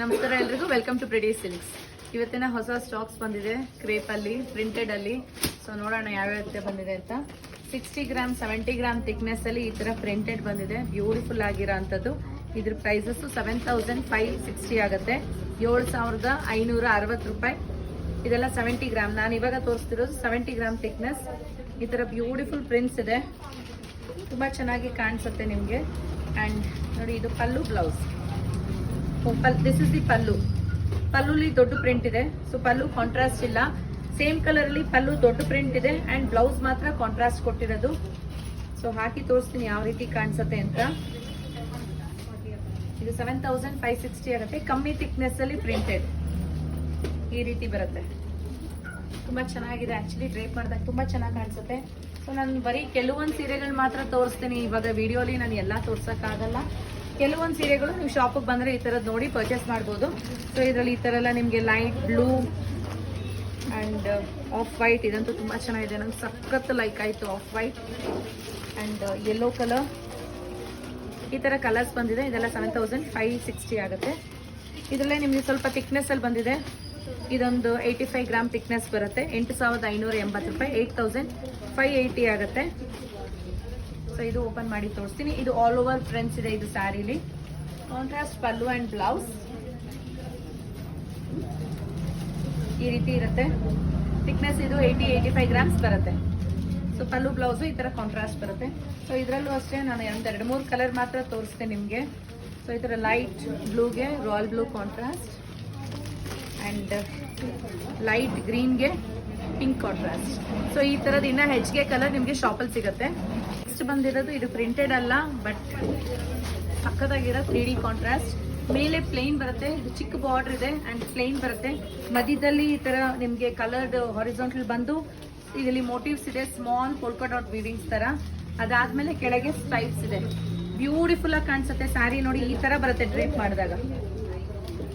ನಮಸ್ಕಾರ ಎಲ್ರಿಗೂ welcome to ಪ್ರಿಡಿ silks ಇವತ್ತಿನ ಹೊಸ ಸ್ಟಾಕ್ಸ್ ಬಂದಿದೆ ಕ್ರೇಪ್ ಅಲ್ಲಿ ಪ್ರಿಂಟೆಡ್ ಅಲ್ಲಿ. ಸೊ ನೋಡೋಣ ಯಾವ್ಯಾವ ಬಂದಿದೆ ಅಂತ. Sixty gram seventy gram thickness ಅಲ್ಲಿ ಈ ತರ ಪ್ರಿಂಟೆಡ್ ಬಂದಿದೆ. ಬ್ಯೂಟಿಫುಲ್ ಆಗಿರೋ ಅಂಥದ್ದು ಇದ್ರ prices seven thousand five sixty ಆಗುತ್ತೆ. ಏಳು ಸಾವಿರದ ಐನೂರ ಅರವತ್ತು ರೂಪಾಯಿ. ಇದೆಲ್ಲ ಸೆವೆಂಟಿ ಗ್ರಾಮ್ ನಾನು ಇವಾಗ ತೋರಿಸ್ತಿರೋದು ಸೆವೆಂಟಿ ಗ್ರಾಮ್ ಥಿಕ್ನೆಸ್ ಈ ಥರ ಬ್ಯೂಟಿಫುಲ್ ಪ್ರಿಂಟ್ಸ್ ಇದೆ. ತುಂಬ ಚೆನ್ನಾಗಿ ಕಾಣಿಸುತ್ತೆ ನಿಮಗೆ. ಆ್ಯಂಡ್ ನೋಡಿ, ಇದು ಕಲ್ಲು blouse this is the pallu. ಪಲ್ಲುಲಿ ದೊಡ್ಡ ಪ್ರಿಂಟ್ ಇದೆ. ಸೊ ಪಲ್ಲು ಕಾಂಟ್ರಾಸ್ಟ್ ಇಲ್ಲ. ಸೇಮ್ ಕಲರ್ ಅಲ್ಲಿ ಪಲ್ಲು ದೊಡ್ಡ ಪ್ರಿಂಟ್ ಇದೆ ಅಂಡ್ ಬ್ಲೌಸ್ ಮಾತ್ರ ಕಾಂಟ್ರಾಸ್ಟ್ ಕೊಟ್ಟಿರೋದು. ಸೊ ಹಾಕಿ ತೋರಿಸ್ತೀನಿ ಯಾವ ರೀತಿ ಕಾಣಿಸುತ್ತೆ ಅಂತ. ಇದು ಸೆವೆನ್ ತೌಸಂಡ್ ಫೈವ್ ಸಿಕ್ಸ್ಟಿ ಆಗುತ್ತೆ. ಕಮ್ಮಿ ಥಿಕ್ನೆಸ್ ಅಲ್ಲಿ ಪ್ರಿಂಟೆಡ್ ಈ ರೀತಿ ಬರುತ್ತೆ. ತುಂಬಾ ಚೆನ್ನಾಗಿದೆ. ಆಕ್ಚುಲಿ ಡ್ರೇಪ್ ಮಾಡಿದಾಗ ತುಂಬಾ ಚೆನ್ನಾಗಿ ಕಾಣಿಸುತ್ತೆ. ಸೊ ನಾನು ಬರೀ ಕೆಲವೊಂದು ಸೀರೆಗಳು ಮಾತ್ರ ತೋರಿಸ್ತೀನಿ. ಇವಾಗ ವಿಡಿಯೋಲಿ ನಾನು ಎಲ್ಲ ತೋರ್ಸೋಕ್ಕಾಗಲ್ಲ. ಕೆಲವೊಂದು ಸೀರೆಗಳು ನೀವು ಶಾಪಿಗೆ ಬಂದರೆ ಈ ಥರದ್ದು ನೋಡಿ ಪರ್ಚೇಸ್ ಮಾಡ್ಬೋದು. ಸೊ ಇದರಲ್ಲಿ ಈ ಥರ ಎಲ್ಲ ನಿಮಗೆ light blue and off white ಇದಂತೂ ತುಂಬ ಚೆನ್ನಾಗಿದೆ. ನಂಗೆ ಸಖತ್ ಲೈಕ್ ಆಯಿತು off white and yellow colour ಈ ಥರ ಕಲರ್ಸ್ ಬಂದಿದೆ. ಇದೆಲ್ಲ ಸೆವೆನ್ ತೌಸಂಡ್ ಫೈವ್ ಸಿಕ್ಸ್ಟಿ ಆಗುತ್ತೆ. ಇದರಲ್ಲೇ ನಿಮಗೆ ಸ್ವಲ್ಪ ತಿಕ್ನೆಸ್ಸಲ್ಲಿ ಬಂದಿದೆ. ಇದೊಂದು ಏಯ್ಟಿ ಫೈವ್ ಗ್ರಾಮ್ ತಿಕ್ನೆಸ್ ಬರುತ್ತೆ. ಎಂಟು ಸಾವಿರದ ಐನೂರ ಎಂಬತ್ತು ರೂಪಾಯಿ ಏಯ್ಟ್ ತೌಸಂಡ್ ಫೈವ್ ಏಯ್ಟಿ ಆಗುತ್ತೆ. ಸೊ ಇದು ಓಪನ್ ಮಾಡಿ ತೋರಿಸ್ತೀನಿ. ಇದು ಆಲ್ ಓವರ್ ಫ್ರೆಂಡ್ಸ್ ಇದೆ ಇದು ಸ್ಯಾರಿಲಿ ಕಾಂಟ್ರಾಸ್ಟ್ ಪಲ್ಲು ಆ್ಯಂಡ್ ಬ್ಲೌಸ್ ಈ ರೀತಿ ಇರುತ್ತೆ. ಥಿಕ್ನೆಸ್ ಇದು ಏಯ್ಟಿ ಏಯ್ಟಿ ಫೈವ್ ಗ್ರಾಮ್ಸ್ ಬರುತ್ತೆ. ಸೊ ಪಲ್ಲು ಬ್ಲೌಸು ಈ ಥರ ಕಾಂಟ್ರಾಸ್ಟ್ ಬರುತ್ತೆ. ಸೊ ಇದರಲ್ಲೂ ಅಷ್ಟೇ ನಾನು ಒಂದು ಎರಡು, ಮೂರು ಕಲರ್ ಮಾತ್ರ ತೋರಿಸ್ತೇನೆ ನಿಮಗೆ. ಸೊ ಈ ಥರ light ಬ್ಲೂಗೆ royal blue contrast and light ಗ್ರೀನ್ಗೆ pink contrast so ಈ ಥರದ್ದು ಇನ್ನೂ ಹೆಚ್ಚಿಗೆ ಕಲರ್ ನಿಮಗೆ ಶಾಪಲ್ಲಿ ಸಿಗುತ್ತೆ. ನೆಕ್ಸ್ಟ್ ಬಂದಿರೋದು ಇದು ಪ್ರಿಂಟೆಡ್ ಅಲ್ಲ ಬಟ್ ಪಕ್ಕದಾಗಿರೋ ತ್ರೀ ಡಿ ಕಾಂಟ್ರಾಸ್ಟ್ ಮೇಲೆ ಪ್ಲೇನ್ ಬರುತ್ತೆ ಚಿಕ್ಕ ಬಾರ್ಡರ್ ಇದೆ ಆ್ಯಂಡ್ ಪ್ಲೇನ್ ಬರುತ್ತೆ. ಮಧ್ಯದಲ್ಲಿ ಈ ಥರ ನಿಮಗೆ ಕಲರ್ಡ್ ಹಾರಿಜಾಂಟಲ್ ಬಂದು, ಇದರಲ್ಲಿ ಮೋಟಿವ್ಸ್ ಇದೆ ಸ್ಮಾಲ್ ಪೋಲ್ಕಾ ಡಾಟ್ ವೀವಿಂಗ್ಸ್ ಥರ ಅದಾದ್ಮೇಲೆ ಕೆಳಗೆ ಸ್ಟೈಪ್ಸ್ ಇದೆ. ಬ್ಯೂಟಿಫುಲ್ ಆಗಿ ಕಾಣಿಸುತ್ತೆ ಸ್ಯಾರಿ ನೋಡಿ ಈ ಥರ ಬರುತ್ತೆ ಡ್ರೇಪ್ ಮಾಡಿದಾಗ.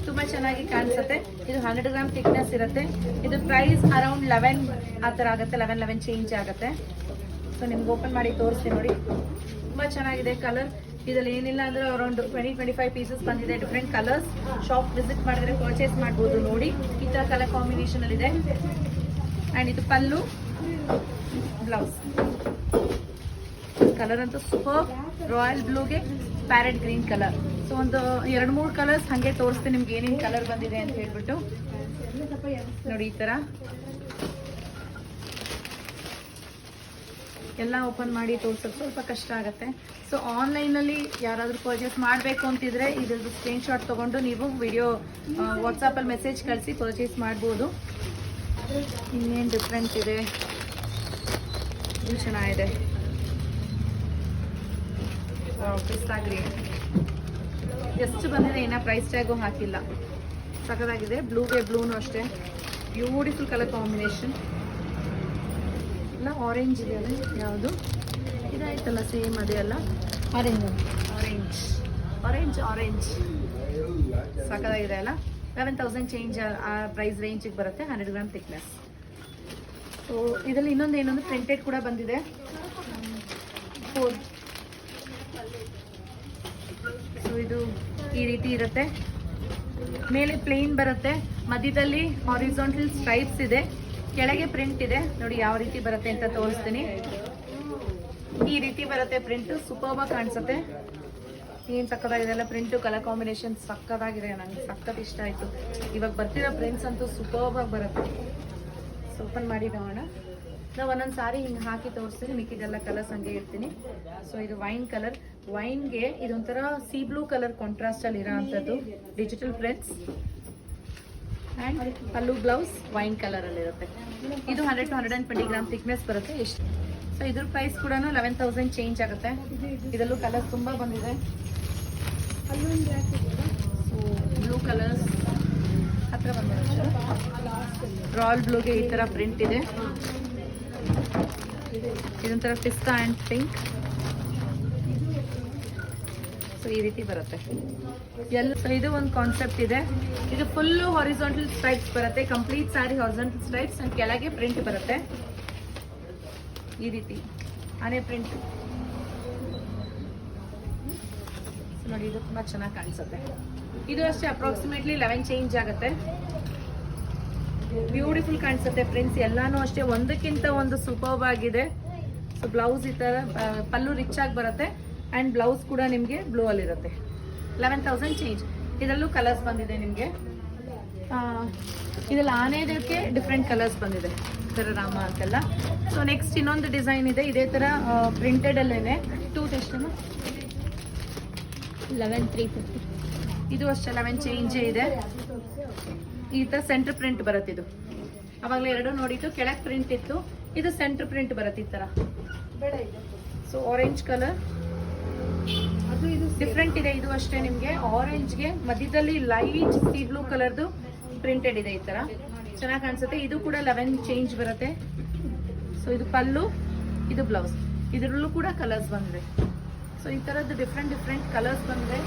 ತುಂಬಾ ಚೆನ್ನಾಗಿ ಕಾಣಿಸುತ್ತೆ. ಇದು ಹಂಡ್ರೆಡ್ ಗ್ರಾಮ್ ಥಿಕ್ನೆಸ್ ಇರುತ್ತೆ. ಇದು ಪ್ರೈಸ್ ಅರೌಂಡ್ ಲೆವೆನ್ ಆ ಥರ ಆಗುತ್ತೆ. ಲೆವೆನ್ ಲೆವೆನ್ ಚೇಂಜ್ ಆಗುತ್ತೆ. ಸೊ ನಿಮ್ಗೆ ಓಪನ್ ಮಾಡಿ ತೋರಿಸ್ತೀನಿ ನೋಡಿ. ತುಂಬಾ ಚೆನ್ನಾಗಿದೆ ಕಲರ್ ಇದ್ರಲ್ಲಿ ಏನಿಲ್ಲ ಅಂದ್ರೆ around twenty twenty five pieces ಬಂದಿದೆ. ಡಿಫ್ರೆಂಟ್ ಕಲರ್ಸ್ ಶಾಪ್ ವಿಸಿಟ್ ಮಾಡಿದ್ರೆ ಪರ್ಚೇಸ್ ಮಾಡ್ಬೋದು ನೋಡಿ. ಈ ಥರ ಕಲರ್ ಇದೆ ಆ್ಯಂಡ್ ಇದು ಪಲ್ಲು ಬ್ಲೌಸ್ ಕಲರ್ ಅಂತೂ ಸೂಪರ್ ರಾಯಲ್ ಬ್ಲೂಗೆ ಪ್ಯಾರೆಟ್ ಗ್ರೀನ್ ಕಲರ್ ಸೊ ಒಂದು ಎರಡು ಮೂರು ಕಲರ್ಸ್ ಹಾಗೆ ತೋರಿಸ್ತೀನಿ, ನಿಮ್ಗೆ ಏನೇನು ಕಲರ್ ಬಂದಿದೆ ಅಂತ ಹೇಳ್ಬಿಟ್ಟು. ನೋಡಿ ಈ ಥರ ಎಲ್ಲ ಓಪನ್ ಮಾಡಿ ತೋರ್ಸೋದು ಸ್ವಲ್ಪ ಕಷ್ಟ ಆಗುತ್ತೆ. ಸೊ ಆನ್ಲೈನಲ್ಲಿ ಯಾರಾದರೂ ಪರ್ಚೇಸ್ ಮಾಡಬೇಕು ಅಂತಿದ್ರೆ ಇದ್ರದ್ದು ಸ್ಕ್ರೀನ್ಶಾಟ್ ತೊಗೊಂಡು ನೀವು ವಿಡಿಯೋ ವಾಟ್ಸಪ್ಪಲ್ಲಿ ಮೆಸೇಜ್ ಕಳಿಸಿ ಪರ್ಚೇಸ್ ಮಾಡ್ಬೋದು. ಇನ್ನೇನು ಡಿಫ್ರೆಂಟ್ ಇದೆ? ಇದು ಚೆನ್ನಾಗಿದೆ. ಪಿಸ್ತಾ ಗ್ರೀನ್ ಎಷ್ಟು ಬಂದಿದೆ ಇನ್ನೂ ಪ್ರೈಸ್ ಟ್ಯಾಗು ಹಾಕಿಲ್ಲ. ಸಖತ್ತಾಗಿದೆ ಬ್ಲೂಗೆ ಬ್ಲೂನು ಅಷ್ಟೇ. ಬ್ಯೂಟಿಫುಲ್ ಕಲರ್ ಕಾಂಬಿನೇಷನ್ ಇಲ್ಲ ಆರೆಂಜ್ ಇದೆ ಅದೇ ಯಾವುದು? ಇದಾಯ್ತಲ್ಲ ಸೇಮ್ ಅದೇ ಅಲ್ಲ. ಆರೆಂಜ್ ಆರೆಂಜ್ ಆರೆಂಜ್ ಆರೆಂಜ್ ಸಖತ್ತಾಗಿದೆ ಅಲ್ಲ? ಲೆವೆನ್ ತೌಸಂಡ್ ಚೇಂಜ್ ಆ ಪ್ರೈಸ್ ರೇಂಜಿಗೆ ಬರುತ್ತೆ ಹಂಡ್ರೆಡ್ ಗ್ರಾಮ್ ಥಿಕ್ನೆಸ್ ಸೊ ಇದರಲ್ಲಿ ಇನ್ನೊಂದು ಏನೊಂದು ಪ್ರಿಂಟೆಡ್ ಕೂಡ ಬಂದಿದೆ. ಫೋರ್ ಸೊ ಇದು ಈ ರೀತಿ ಇರುತ್ತೆ. ಮೇಲೆ ಪ್ಲೇನ್ ಬರುತ್ತೆ. ಮಧ್ಯದಲ್ಲಿ ಹಾರಿಜಾಂಟಲ್ ಸ್ಟ್ರೈಪ್ಸ್ ಇದೆ. ಕೆಳಗೆ ಪ್ರಿಂಟ್ ಇದೆ. ನೋಡಿ ಯಾವ ರೀತಿ ಬರುತ್ತೆ ಅಂತ ತೋರಿಸ್ತೀನಿ. ಈ ರೀತಿ ಬರುತ್ತೆ ಪ್ರಿಂಟ್ ಸೂಪರ್ವಾಗಿ ಕಾಣಿಸುತ್ತೆ. ಏನ್ ಸಕ್ಕತ್ತಾಗಿದೆ ಅಲ್ಲ ಪ್ರಿಂಟು ಕಲರ್ ಕಾಂಬಿನೇಷನ್ ಸಕ್ಕದಾಗಿದೆ ನನಗೆ ಸಕ್ಕತ್ ಇಷ್ಟ ಆಯ್ತು. ಇವಾಗ ಬರ್ತಿರೋ ಪ್ರಿಂಟ್ಸ್ ಅಂತೂ ಸೂಪರ್ವಾಗಿ ಬರುತ್ತೆ. ಸೊ ಓಪನ್ ಮಾಡಿ ನೋಡೋಣ. ನಾವು ಒಂದೊಂದು ಸಾರಿ ಹಿಂಗೆ ಹಾಕಿ ತೋರಿಸ್ತೀನಿ. ಮಿಕ್ಕಿದೆಲ್ಲ ಕಲರ್ಸ್ ಹಂಗೆ ಇರ್ತೀನಿ. ಸೊ ಇದು ವೈನ್ ಕಲರ್ ವೈನ್ಗೆ ಇದೊಂಥರ ಸಿ ಬ್ಲೂ ಕಲರ್ ಕಾಂಟ್ರಾಸ್ಟ್ ಅಲ್ಲಿ ಅಂಥದ್ದು ಡಿಜಿಟಲ್ ಪ್ರಿಂಟ್ಸ್ ಆ್ಯಂಡ್ ಅಲ್ಲೂ ಬ್ಲೌಸ್ ವೈನ್ ಕಲರ್ ಅಲ್ಲಿ ಇರುತ್ತೆ. ಇದು hundred two hundred and twenty gram thickness ಬರುತ್ತೆ. ಎಷ್ಟು ಸೊ ಇದ್ರ ಪ್ರೈಸ್ ಕೂಡ ಲೆವೆನ್ ತೌಸಂಡ್ ಚೇಂಜ್ ಆಗುತ್ತೆ. ಇದರಲ್ಲೂ ಕಲರ್ ತುಂಬ ಬಂದಿದೆ. ಸೊ ಬ್ಲೂ ಕಲರ್ಸ್ ಹತ್ರ ಬಂದಿರುತ್ತೆ. ರಾಯಲ್ ಬ್ಲೂಗೆ ಈ ಥರ ಪ್ರಿಂಟ್ ಇದೆ. ಇದೊಂಥರ ಪಿಸ್ತಾ ಆ್ಯಂಡ್ ಪಿಂಕ್. ಸೊ ಈ ರೀತಿ ಬರುತ್ತೆ. ಎಲ್ಲ ಸೊ ಇದು ಒಂದು ಕಾನ್ಸೆಪ್ಟ್ ಇದೆ. ಇದು ಫುಲ್ಲು ಹಾರಿಸಾಂಟಲ್ ಸ್ಟ್ರೈಪ್ಸ್ ಬರುತ್ತೆ. Complete sari horizontal stripes and ಕೆಳಗೆ ಪ್ರಿಂಟ್ ಬರುತ್ತೆ. ಈ ರೀತಿ. ಆನೆ ಪ್ರಿಂಟ್ ನೋಡಿ ಇದು ತುಂಬ ಚೆನ್ನಾಗಿ ಕಾಣಿಸುತ್ತೆ. ಇದು ಅಷ್ಟೇ ಅಪ್ರಾಕ್ಸಿಮೇಟ್ಲಿ ಲೆವೆನ್ ಚೇಂಜ್ ಆಗುತ್ತೆ. ಬ್ಯೂಟಿಫುಲ್ ಕಾಣಿಸುತ್ತೆ ಪ್ರಿಂಟ್ಸ್ ಎಲ್ಲಾನು ಅಷ್ಟೇ ಒಂದಕ್ಕಿಂತ ಒಂದು ಸೂಪರ್ಬ್ ಆಗಿದೆ. ಸೊ ಬ್ಲೌಸ್ ಈ ಆ, ಪಲ್ಲು ರಿಚ್ ಆಗಿ ಬರುತ್ತೆ. ಅಂಡ್ ಬ್ಲೌಸ್ ಕೂಡ ನಿಮಗೆ ಬ್ಲೂ ಅಲ್ಲಿ ಇರುತ್ತೆ ಲೆವೆನ್ ತೌಸಂಡ್ ಚೇಂಜ್ ಇದರಲ್ಲೂ ಕಲರ್ಸ್ ಬಂದಿದೆ ನಿಮಗೆ. ಇದರಲ್ಲಿ ಆನೆದಕ್ಕೆ ಡಿಫ್ರೆಂಟ್ ಕಲರ್ಸ್ ಬಂದಿದೆ. ಸರ ಥರ ರಾಮ ಅಂತೆಲ್ಲ. ಸೊ ನೆಕ್ಸ್ಟ್ ಇನ್ನೊಂದು ಡಿಸೈನ್ ಇದೆ. ಇದೇ ಥರ ಪ್ರಿಂಟೆಡ್ ಅಲ್ಲೇನೆ. ಟೂ ಟೆಸ್ಟನ್ನು ಲೆವೆನ್ ತ್ರೀ ಫಿಫ್ಟಿ ಇದು ಅಷ್ಟೇ ಲೆವೆನ್ ಚೇಂಜೇ ಇದೆ. ಈ ತರ ಸೆಂಟರ್ ಪ್ರಿಂಟ್ ಬರುತ್ತೆ ಇದು. ಅವಾಗಲೇ ಎರಡು ನೋಡಿತ್ತು ಕೆಳಗೆ ಪ್ರಿಂಟ್ ಇತ್ತು. ಇದು ಸೆಂಟರ್ ಪ್ರಿಂಟ್ ಬರುತ್ತೆ ಈ ತರ. ಸೊ ಆರೆಂಜ್ ಕಲರ್ ಡಿಫ್ರೆಂಟ್ ಇದೆ ಇದು. ಅಷ್ಟೇ ನಿಮಗೆ. ಆರೆಂಜ್ಗೆ ಮಧ್ಯದಲ್ಲಿ ಲೈಟ್ ಸಿ ಬ್ಲೂ ಕಲರ್ದು ಪ್ರಿಂಟೆಡ್ ಇದೆ ಈ ತರ. ಚೆನ್ನಾಗಿ ಕಾಣಿಸುತ್ತೆ. ಇದು ಕೂಡ ಲೆವೆನ್ ಚೇಂಜ್ ಬರುತ್ತೆ. ಸೊ ಇದು ಪಲ್ಲು ಇದು ಬ್ಲೌಸ್ ಇದರಲ್ಲೂ ಕೂಡ ಕಲರ್ಸ್ ಬಂದಿದೆ. ಸೊ ಈ ಥರದ್ದು ಡಿಫ್ರೆಂಟ್ ಡಿಫ್ರೆಂಟ್ ಕಲರ್ಸ್ ಬಂದಿದೆ.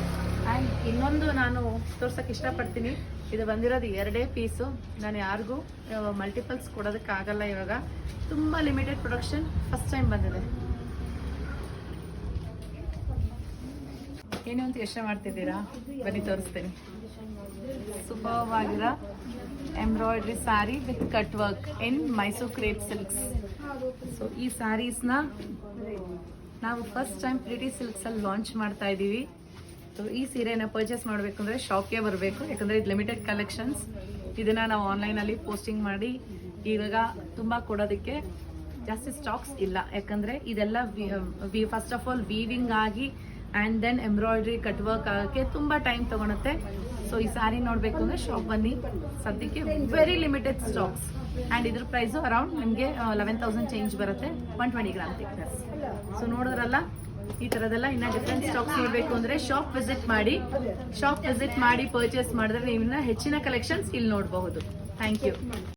ಆ್ಯಂಡ್ ಇನ್ನೊಂದು ನಾನು ತೋರ್ಸೋಕೆ ಇಷ್ಟಪಡ್ತೀನಿ. ಇದು ಬಂದಿರೋದು ಎರಡೇ ಪೀಸು ನಾನು ಯಾರಿಗೂ ಮಲ್ಟಿಪಲ್ಸ್ ಕೊಡೋದಕ್ಕಾಗಲ್ಲ ಇವಾಗ. ತುಂಬ ಲಿಮಿಟೆಡ್ ಪ್ರೊಡಕ್ಷನ್ ಫಸ್ಟ್ ಟೈಮ್ ಬಂದಿದೆ. ಏನು ಅಂತ ಯೋಚನೆ ಮಾಡ್ತಿದ್ದೀರಾ? ಬನ್ನಿ, ತೋರಿಸ್ತೇನೆ. Super embroidery sari with cut work in Mysore crepe silks. So ಈ ಸ್ಯಾರೀಸ್ನ ನಾವು ಫಸ್ಟ್ ಟೈಮ್ ಪ್ರಿಟಿ ಸಿಲ್ಕ್ಸ್ ಅಲ್ಲಿ ಲಾಂಚ್ ಮಾಡ್ತಾ ಇದ್ದೀವಿ. ಸೊ ಈ ಸೀರೆನ ಪರ್ಚೇಸ್ ಮಾಡಬೇಕು ಅಂದರೆ ಶಾಪ್ಗೆ ಬರಬೇಕು. ಯಾಕಂದರೆ ಇದು ಲಿಮಿಟೆಡ್ ಕಲೆಕ್ಷನ್ಸ್ ಇದನ್ನು ನಾವು ಆನ್ಲೈನಲ್ಲಿ ಪೋಸ್ಟಿಂಗ್ ಮಾಡಿ ಇವಾಗ ತುಂಬ ಕೊಡೋದಕ್ಕೆ ಜಾಸ್ತಿ ಸ್ಟಾಕ್ಸ್ ಇಲ್ಲ. ಯಾಕಂದರೆ ಇದೆಲ್ಲ ಫಸ್ಟ್ ಆಫ್ ಆಲ್ ವೀವಿಂಗ್ ಆಗಿ and then embroidery cut work ಆಗೋಕ್ಕೆ ತುಂಬ ಟೈಮ್ ತೊಗೊಳುತ್ತೆ. ಸೊ ಈ ಸ್ಯಾರಿ ನೋಡಬೇಕು ಅಂದರೆ ಶಾಪ್ ಬನ್ನಿ. ಸದ್ಯಕ್ಕೆ ವೆರಿ ಲಿಮಿಟೆಡ್ ಸ್ಟಾಕ್ಸ್ ಆ್ಯಂಡ್ ಇದ್ರ ಪ್ರೈಸು ಅರೌಂಡ್ ನಿಮಗೆ ಲೆವೆನ್ ತೌಸಂಡ್ ಚೇಂಜ್ ಬರುತ್ತೆ. One twenty gram thickness so ನೋಡಿದ್ರಲ್ಲ, ಈ ಥರದೆಲ್ಲ ಇನ್ನು ಡಿಫ್ರೆಂಟ್ ಸ್ಟಾಕ್ಸ್ ನೋಡಬೇಕು ಅಂದರೆ ಶಾಪ್ ವಿಸಿಟ್ ಮಾಡಿ ಶಾಪ್ ವಿಸಿಟ್ ಮಾಡಿ ಪರ್ಚೇಸ್ ಮಾಡಿದ್ರೆ ನೀವು ಹೆಚ್ಚಿನ ಕಲೆಕ್ಷನ್ಸ್ ಇಲ್ಲಿ ನೋಡಬಹುದು. Thank you